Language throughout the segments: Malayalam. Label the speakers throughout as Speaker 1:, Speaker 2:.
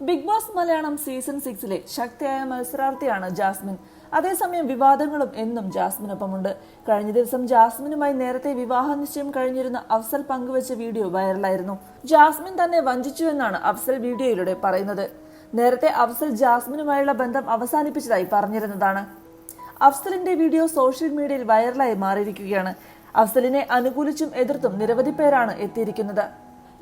Speaker 1: ബിഗ് ബോസ് മലയാളം സീസൺ സിക്സിലെ ശക്തിയായ മത്സരാർത്ഥിയാണ് ജാസ്മിൻ. അതേസമയം വിവാദങ്ങളും എന്നും ജാസ്മിനൊപ്പമുണ്ട്. കഴിഞ്ഞ ദിവസം ജാസ്മിനുമായി നേരത്തെ വിവാഹ നിശ്ചയം കഴിഞ്ഞിരുന്ന അഫ്സൽ പങ്കുവച്ച വീഡിയോ വൈറലായിരുന്നു. ജാസ്മിൻ തന്നെ വഞ്ചിച്ചുവെന്നാണ് അഫ്സൽ വീഡിയോയിലൂടെ പറയുന്നത്. നേരത്തെ അഫ്സൽ ജാസ്മിനുമായുള്ള ബന്ധം അവസാനിപ്പിച്ചതായി പറഞ്ഞിരുന്നതാണ്. അഫ്സലിന്റെ വീഡിയോ സോഷ്യൽ മീഡിയയിൽ വൈറലായി മാറിയിരിക്കുകയാണ്. അഫ്സലിനെ അനുകൂലിച്ചും എതിർത്തും നിരവധി പേരാണ് എത്തിയിരിക്കുന്നത്.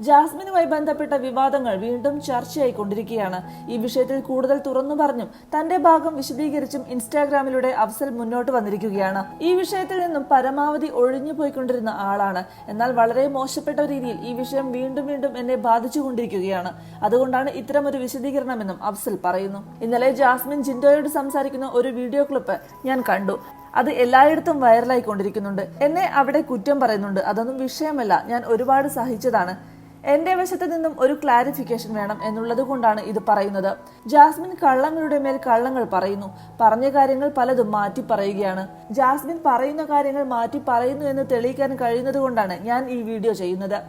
Speaker 1: ജാസ്മിനുമായി ബന്ധപ്പെട്ട വിവാദങ്ങൾ വീണ്ടും ചർച്ചയായിക്കൊണ്ടിരിക്കുകയാണ്. ഈ വിഷയത്തിൽ കൂടുതൽ തുറന്നു പറഞ്ഞും തന്റെ ഭാഗം വിശദീകരിച്ചും ഇൻസ്റ്റാഗ്രാമിലൂടെ അഫ്സൽ മുന്നോട്ട് വന്നിരിക്കുകയാണ്. ഈ വിഷയത്തിൽ നിന്നും പരമാവധി ഒഴിഞ്ഞു പോയിക്കൊണ്ടിരുന്ന ആളാണ്. എന്നാൽ വളരെ മോശപ്പെട്ട രീതിയിൽ ഈ വിഷയം വീണ്ടും വീണ്ടും എന്നെ ബാധിച്ചുകൊണ്ടിരിക്കുകയാണ്. അതുകൊണ്ടാണ് ഇത്തരമൊരു വിശദീകരണമെന്നും അഫ്സൽ പറയുന്നു. ഇന്നലെ ജാസ്മിൻ ജിൻഡോയോട് സംസാരിക്കുന്ന ഒരു വീഡിയോ ക്ലിപ്പ് ഞാൻ കണ്ടു. അത് എല്ലായിടത്തും വൈറലായി കൊണ്ടിരിക്കുന്നുണ്ട് എന്നെ അവിടെ കുറ്റം പറയുന്നുണ്ട്. അതൊന്നും വിഷയമല്ല. ഞാൻ ഒരുപാട് സഹിച്ചതാണ്. എന്റെ വശത്ത് നിന്നും ഒരു ക്ലാരിഫിക്കേഷൻ വേണം എന്നുള്ളത് കൊണ്ടാണ് ഇത് പറയുന്നത്. ജാസ്മിൻ കള്ളങ്ങളുടെ മേൽ കള്ളങ്ങൾ പറയുന്നു. പറഞ്ഞ കാര്യങ്ങൾ പലതും മാറ്റി പറയുകയാണ്. ജാസ്മിൻ പറയുന്ന കാര്യങ്ങൾ മാറ്റി പറയുന്നു എന്ന് തെളിയിക്കാൻ കഴിയുന്നത് കൊണ്ടാണ് ഞാൻ ഈ വീഡിയോ ചെയ്യുന്നത്.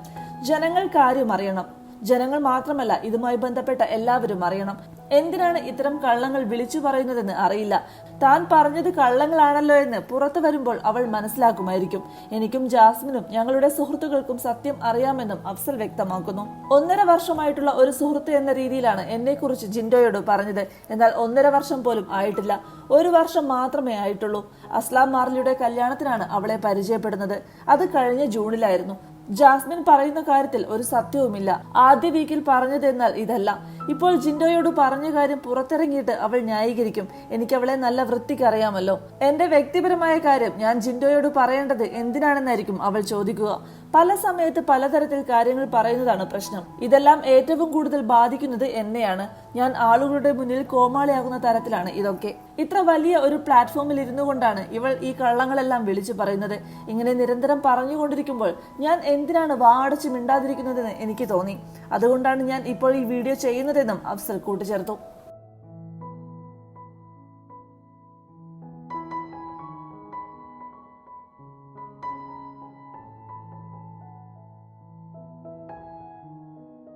Speaker 1: ജനങ്ങൾ കാര്യം അറിയണം. ജനങ്ങൾ മാത്രമല്ല ഇതുമായി ബന്ധപ്പെട്ട എല്ലാവരും അറിയണം. എന്തിനാണ് ഇത്തരം കള്ളങ്ങൾ വിളിച്ചു പറയുന്നതെന്ന് അറിയില്ല. താൻ പറഞ്ഞത് കള്ളങ്ങളാണല്ലോ എന്ന് പുറത്തു വരുമ്പോൾ അവൾ മനസ്സിലാക്കുമായിരിക്കും. എനിക്കും ജാസ്മിനും ഞങ്ങളുടെ സുഹൃത്തുക്കൾക്കും സത്യം അറിയാമെന്നും അഫ്സൽ വ്യക്തമാക്കുന്നു. ഒന്നര വർഷമായിട്ടുള്ള ഒരു സുഹൃത്ത് എന്ന രീതിയിലാണ് എന്നെക്കുറിച്ച് ജിൻഡോയോട് പറഞ്ഞത്. എന്നാൽ ഒന്നര വർഷം പോലും ആയിട്ടില്ല. ഒരു വർഷം മാത്രമേ ആയിട്ടുള്ളൂ. അസ്ലാം മാർലിയുടെ കല്യാണത്തിനാണ് അവളെ പരിചയപ്പെടുന്നത്. അത് കഴിഞ്ഞ ജൂണിലായിരുന്നു. ജാസ്മിൻ പറയുന്ന കാര്യത്തിൽ ഒരു സത്യവുമില്ല. ആദ്യ വീക്കിൽ പറഞ്ഞതെന്നാൽ ഇതല്ല. ഇപ്പോൾ ജിൻഡോയോട് പറഞ്ഞ കാര്യം പുറത്തിറങ്ങിയിട്ട് അവൾ ന്യായീകരിക്കും. എനിക്ക് അവളെ നല്ല വൃത്തിക്ക് അറിയാമല്ലോ. എന്റെ വ്യക്തിപരമായ കാര്യം ഞാൻ ജിൻഡോയോട് പറയേണ്ടത് എന്തിനാണെന്നായിരിക്കും അവൾ ചോദിക്കുക. പല സമയത്ത് പലതരത്തിൽ കാര്യങ്ങൾ പറയുന്നതാണ് പ്രശ്നം. ഇതെല്ലാം ഏറ്റവും കൂടുതൽ ബാധിക്കുന്നത് എന്നെയാണ്. ഞാൻ ആളുകളുടെ മുന്നിൽ കോമാളിയാകുന്ന തരത്തിലാണ് ഇതൊക്കെ. ഇത്ര വലിയ ഒരു പ്ലാറ്റ്ഫോമിൽ ഇരുന്നു കൊണ്ടാണ് ഇവൾ ഈ കള്ളങ്ങളെല്ലാം വിളിച്ചു പറയുന്നത്. ഇങ്ങനെ നിരന്തരം പറഞ്ഞുകൊണ്ടിരിക്കുമ്പോൾ ഞാൻ എന്തിനാണ് വാടച്ച് മിണ്ടാതിരിക്കുന്നതെന്ന് എനിക്ക് തോന്നി. അതുകൊണ്ടാണ് ഞാൻ ഇപ്പോൾ ഈ വീഡിയോ ചെയ്യുന്നതെന്നും അഫ്സൽ കൂട്ടിച്ചേർത്തു